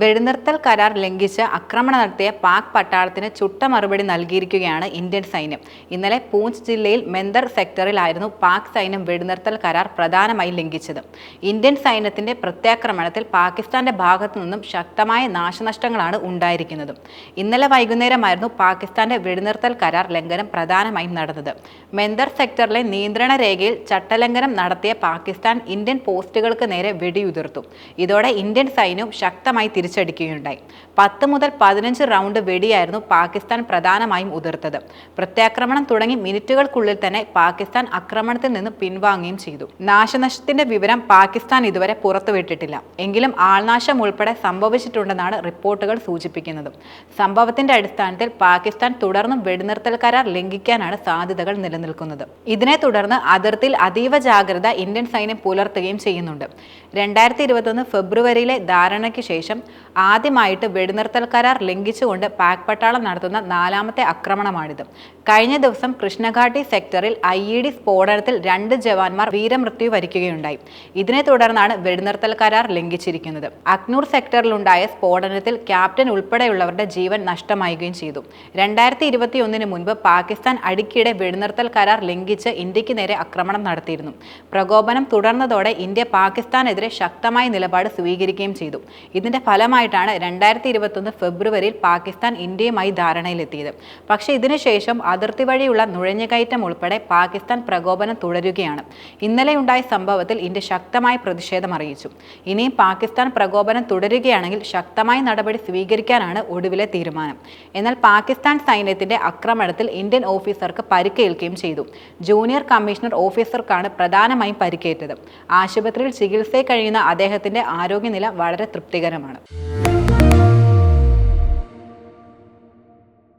വെടിനിർത്തൽ കരാർ ലംഘിച്ച് ആക്രമണം നടത്തിയ പാക് പട്ടാളത്തിന് ചുട്ട മറുപടി നൽകിയിരിക്കുകയാണ് ഇന്ത്യൻ സൈന്യം. ഇന്നലെ പൂഞ്ച് ജില്ലയിൽ മെന്തർ സെക്ടറിലായിരുന്നു പാക് സൈന്യം വെടിനിർത്തൽ കരാർ പ്രധാനമായും ലംഘിച്ചത്. ഇന്ത്യൻ സൈന്യത്തിന്റെ പ്രത്യാക്രമണത്തിൽ പാകിസ്ഥാന്റെ ഭാഗത്തു നിന്നും ശക്തമായ നാശനഷ്ടങ്ങളാണ് ഉണ്ടായിരിക്കുന്നത്. ഇന്നലെ വൈകുന്നേരമായിരുന്നു പാകിസ്ഥാന്റെ വെടിനിർത്തൽ കരാർ ലംഘനം പ്രധാനമായും നടന്നത്. മെന്തർ സെക്ടറിലെ നിയന്ത്രണ രേഖയിൽ ചട്ടലംഘനം നടത്തിയ പാകിസ്ഥാൻ ഇന്ത്യൻ പോസ്റ്റുകൾക്ക് നേരെ വെടിയുതിർത്തു. ഇതോടെ ഇന്ത്യൻ സൈന്യവും ശക്തമായി തിരിച്ചടിക്കുകയുണ്ടായി. പത്ത് മുതൽ പതിനഞ്ച് റൗണ്ട് വെടിയായിരുന്നു പാകിസ്ഥാൻ പ്രധാനമായും ഉതിർത്തത്. പ്രത്യാക്രമണം തുടങ്ങി മിനിറ്റുകൾക്കുള്ളിൽ തന്നെ പാകിസ്ഥാൻ ആക്രമണത്തിൽ നിന്ന് പിൻവാങ്ങുകയും ചെയ്തു. നാശനഷ്ടത്തിന്റെ വിവരം പാകിസ്ഥാൻ ഇതുവരെ പുറത്തുവിട്ടിട്ടില്ല. എങ്കിലും ആൾനാശം ഉൾപ്പെടെ സംഭവിച്ചിട്ടുണ്ടെന്നാണ് റിപ്പോർട്ടുകൾ സൂചിപ്പിക്കുന്നത്. സംഭവത്തിന്റെ അടിസ്ഥാനത്തിൽ പാകിസ്ഥാൻ തുടർന്നും വെടിനിർത്തൽ കരാർ ലംഘിക്കാനാണ് സാധ്യതകൾ നിലനിൽക്കുന്നത്. ഇതിനെ തുടർന്ന് അതിർത്തിയിൽ അതീവ ജാഗ്രത ഇന്ത്യൻ സൈന്യം പുലർത്തുകയും ചെയ്യുന്നുണ്ട്. രണ്ടായിരത്തി ഇരുപത്തൊന്ന് ഫെബ്രുവരിയിലെ ധാരണയ്ക്ക് ശേഷം ആദ്യമായിട്ട് വെടിനിർത്തൽ കരാർ ലംഘിച്ചുകൊണ്ട് പാക് പട്ടാളം നടത്തുന്ന നാലാമത്തെ ആക്രമണമാണിത്. കഴിഞ്ഞ ദിവസം കൃഷ്ണഘാട്ടി സെക്ടറിൽ ഐ ഇ ഡി സ്ഫോടനത്തിൽ രണ്ട് ജവാന്മാർ വീരമൃത്യു വരിക്കുകയുണ്ടായി. ഇതിനെ തുടർന്നാണ് വെടിനിർത്തൽ കരാർ ലംഘിച്ചിരിക്കുന്നത്. അക്നൂർ സെക്ടറിലുണ്ടായ സ്ഫോടനത്തിൽ ക്യാപ്റ്റൻ ഉൾപ്പെടെയുള്ളവരുടെ ജീവൻ നഷ്ടമായുകയും ചെയ്തു. രണ്ടായിരത്തി ഇരുപത്തി ഒന്നിന് മുൻപ് പാകിസ്ഥാൻ അടിക്കിടെ വെടിനിർത്തൽ കരാർ ലംഘിച്ച് ഇന്ത്യയ്ക്ക് നേരെ ആക്രമണം നടത്തിയിരുന്നു. പ്രകോപനം തുടർന്നതോടെ ഇന്ത്യ പാകിസ്ഥാനെതിരെ ശക്തമായ നിലപാട് സ്വീകരിക്കുകയും ചെയ്തു. ഇതിന്റെ ഫലമായിട്ടാണ് രണ്ടായിരത്തി ഇരുപത്തൊന്ന് ഫെബ്രുവരിയിൽ പാകിസ്ഥാൻ ഇന്ത്യയുമായി ധാരണയിലെത്തിയത്. പക്ഷേ ഇതിനുശേഷം അതിർത്തി വഴിയുള്ള നുഴഞ്ഞുകയറ്റം ഉൾപ്പെടെ പാകിസ്ഥാൻ പ്രകോപനം തുടരുകയാണ്. ഇന്നലെ ഉണ്ടായ സംഭവത്തിൽ ഇന്ത്യ ശക്തമായ പ്രതിഷേധം അറിയിച്ചു. ഇനിയും പാകിസ്ഥാൻ പ്രകോപനം തുടരുകയാണെങ്കിൽ ശക്തമായ നടപടി സ്വീകരിക്കാനാണ് ഒടുവിലെ തീരുമാനം. എന്നാൽ പാകിസ്ഥാൻ സൈന്യത്തിന്റെ ആക്രമണത്തിൽ ഇന്ത്യൻ ഓഫീസർക്ക് പരിക്കേൽക്കുകയും ചെയ്തു. ജൂനിയർ കമ്മീഷണർ ഓഫീസർക്കാണ് പ്രധാനമായും പരിക്കേറ്റത്. ആശുപത്രിയിൽ ചികിത്സയിൽ കഴിയുന്ന അദ്ദേഹത്തിന്റെ ആരോഗ്യനില വളരെ തൃപ്തികരമാണ്. Thank you.